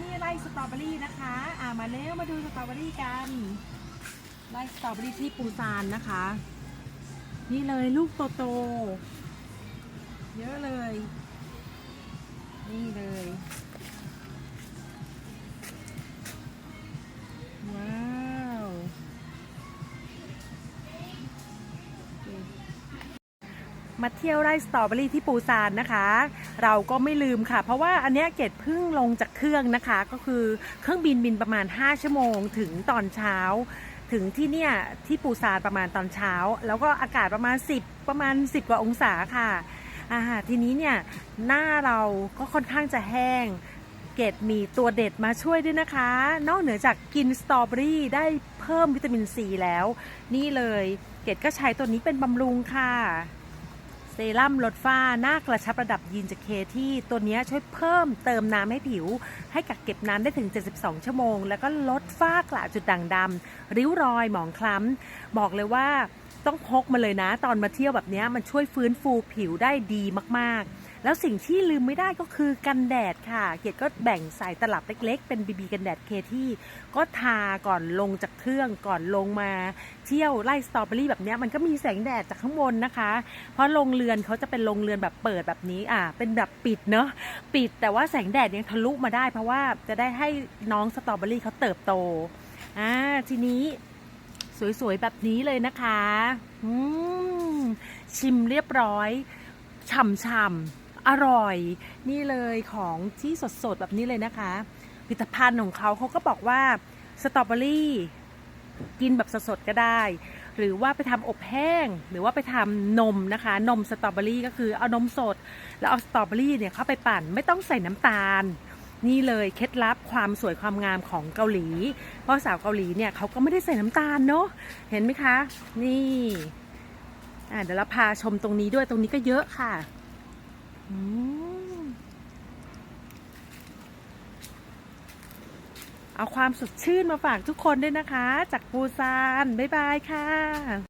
นี่ไร่สตรอเบอรี่นะคะ อ่ามาเร็วมาดูสตรอเบอรี่กันไร่สตรอเบอรี่ที่ปูซานนะคะ นี่เลยลูกโตโต เยอะเลย นี่เลย มาเที่ยวไร่สตรอเบอรี่ที่ปูซานนะคะ เราก็ไม่ลืมค่ะ เพราะว่าอันนี้เกดเพิ่งลงจากเครื่องนะคะ ก็คือเครื่องบินบินประมาณ 5 ชั่วโมงถึงตอนเช้า ถึงที่เนี่ยที่ปูซานประมาณตอนเช้า แล้วก็อากาศประมาณ 10 ประมาณ 10 กว่าองศาค่ะอ่าทีนี้เนี่ยหน้าเราก็ค่อนข้างจะแห้งเกดมีตัวเด็ดมาช่วยด้วยนะคะ นอกเหนือจากกินสตรอเบอรี่ได้เพิ่มวิตามินซีแล้ว นี่เลยเกดก็ใช้ตัวนี้เป็นบำรุงค่ะ รั่มลดฝ้าหน้ากระชับระดับยีนจากเคที่ตัวนี้ช่วยเพิ่มเติมน้ำให้ผิว ให้กักเก็บน้ำได้ถึง 72 ชั่วโมง แล้วก็ลดฝ้ากระจุดด่างดำริ้วรอยหมองคล้ำ บอกเลยว่าต้องพกมาเลยนะ ตอนมาเที่ยวแบบนี้มันช่วยฟื้นฟูผิวได้ดีมากๆแล้วสิ่งที่ลืมไม่ได้ก็คือกันแดดค่ะ เกดก็แบ่งใส่ตลับเล็ก ๆ เป็นบีบีกันแดดเคที่ก็ทาก่อนลงจากเครื่องก่อนลงมาเที่ยวไล่สตรอเบอรี่แบบนี้มันก็มีแสงแดดจากข้างบนนะคะ เพราะโรงเรือนเขาจะเป็นโรงเรือนแบบเปิดแบบนี้อ่าเป็นแบบปิดเนาะปิดแต่ว่าแสงแดดยังทะลุมาได้ เพราะว่าจะได้ให้น้องสตรอเบอรี่เขาเติบโตอ่าทีนี้สวยๆแบบนี้เลยนะคะอืมชิมเรียบร้อย ฉ่ำๆ อร่อย นี่เลยของที่สดๆ แบบนี้เลยนะคะ ผลิตภัณฑ์ของเขาเขาก็บอกว่าสตรอเบอรี่กินแบบสดๆ ก็ได้ หรือว่าไปทำอบแห้ง หรือว่าไปทำนมนะคะ นมสตรอเบอรี่ก็คือเอานมสด แล้วเอาสตรอเบอรี่เนี่ยเข้าไปปั่นไม่ต้องใส่น้ำตาล นี่เลยเคล็ดลับความสวยความงามของเกาหลี เพราะสาวเกาหลีเนี่ยเขาก็ไม่ได้ใส่น้ำตาลเนาะเห็นไหมคะ นี่เดี๋ยวเราพาชมตรงนี้ด้วยตรงนี้ก็เยอะค่ะ เอาความสดชื่นมาฝากทุกคนด้วยนะคะ จากปูซาน บ๊ายบายค่ะ